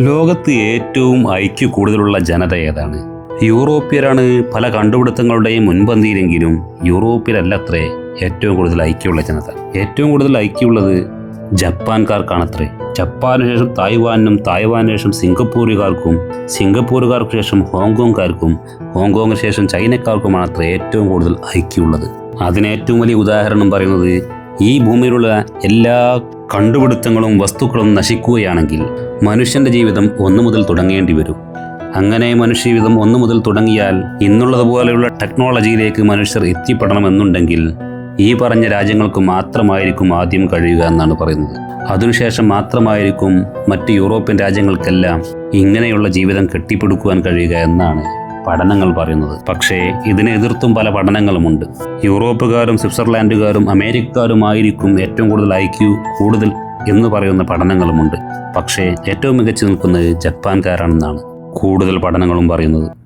ലോകത്ത് ഏറ്റവും ഐക്യ കൂടുതലുള്ള ജനത ഏതാണ്? യൂറോപ്യരാണ് പല കണ്ടുപിടുത്തങ്ങളുടെയും മുൻപന്തിയിലെങ്കിലും യൂറോപ്പിലല്ലത്രേ ഏറ്റവും കൂടുതൽ ഐക്യമുള്ള ജനത. ഏറ്റവും കൂടുതൽ ഐക്യമുള്ളത് ജപ്പാൻകാർക്കാണത്രേ. ജപ്പാന് ശേഷം തായ്വാനും തായ്വാനു ശേഷം സിംഗപ്പൂരുകാർക്കും സിംഗപ്പൂരുകാർക്ക് ശേഷം ഹോങ്കോങ്കാർക്കും ഹോങ്കോങ്ങിന് ശേഷം ചൈനക്കാർക്കുമാണ് അത്ര ഏറ്റവും കൂടുതൽ ഐക്യമുള്ളത്. അതിന് ഏറ്റവും വലിയ ഉദാഹരണം പറയുന്നത് ഈ ഭൂമിയിലുള്ള എല്ലാ കണ്ടുപിടുത്തങ്ങളും വസ്തുക്കളും നശിക്കുകയാണെങ്കിൽ മനുഷ്യന്റെ ജീവിതം ഒന്നു മുതൽ തുടങ്ങേണ്ടി വരും. അങ്ങനെ മനുഷ്യജീവിതം ഒന്നു മുതൽ തുടങ്ങിയാൽ ഇന്നുള്ളതുപോലെയുള്ള ടെക്നോളജിയിലേക്ക് മനുഷ്യർ എത്തിപ്പെടണമെന്നുണ്ടെങ്കിൽ ഈ പറഞ്ഞ രാജ്യങ്ങൾക്ക് മാത്രമായിരിക്കും ആദ്യം കഴിയുക എന്നാണ് പറയുന്നത്. അതിനുശേഷം മാത്രമായിരിക്കും മറ്റ് യൂറോപ്യൻ രാജ്യങ്ങൾക്കെല്ലാം ഇങ്ങനെയുള്ള ജീവിതം കെട്ടിപ്പടുക്കുവാൻ കഴിയുക എന്നാണ് പഠനങ്ങൾ പറയുന്നത്. പക്ഷേ ഇതിനെ എതിർത്തും പല പഠനങ്ങളുമുണ്ട്. യൂറോപ്പുകാരും സ്വിറ്റ്സർലാൻഡുകാരും അമേരിക്കക്കാരുമായിരിക്കും ഏറ്റവും കൂടുതൽ ഐക്യു കൂടുതൽ എന്ന് പറയുന്ന പഠനങ്ങളുമുണ്ട്. പക്ഷേ ഏറ്റവും മികച്ചു നിൽക്കുന്നത് ജപ്പാൻകാരാണെന്നാണ്. കൂടുതൽ പഠനങ്ങളും പറയുന്നത്.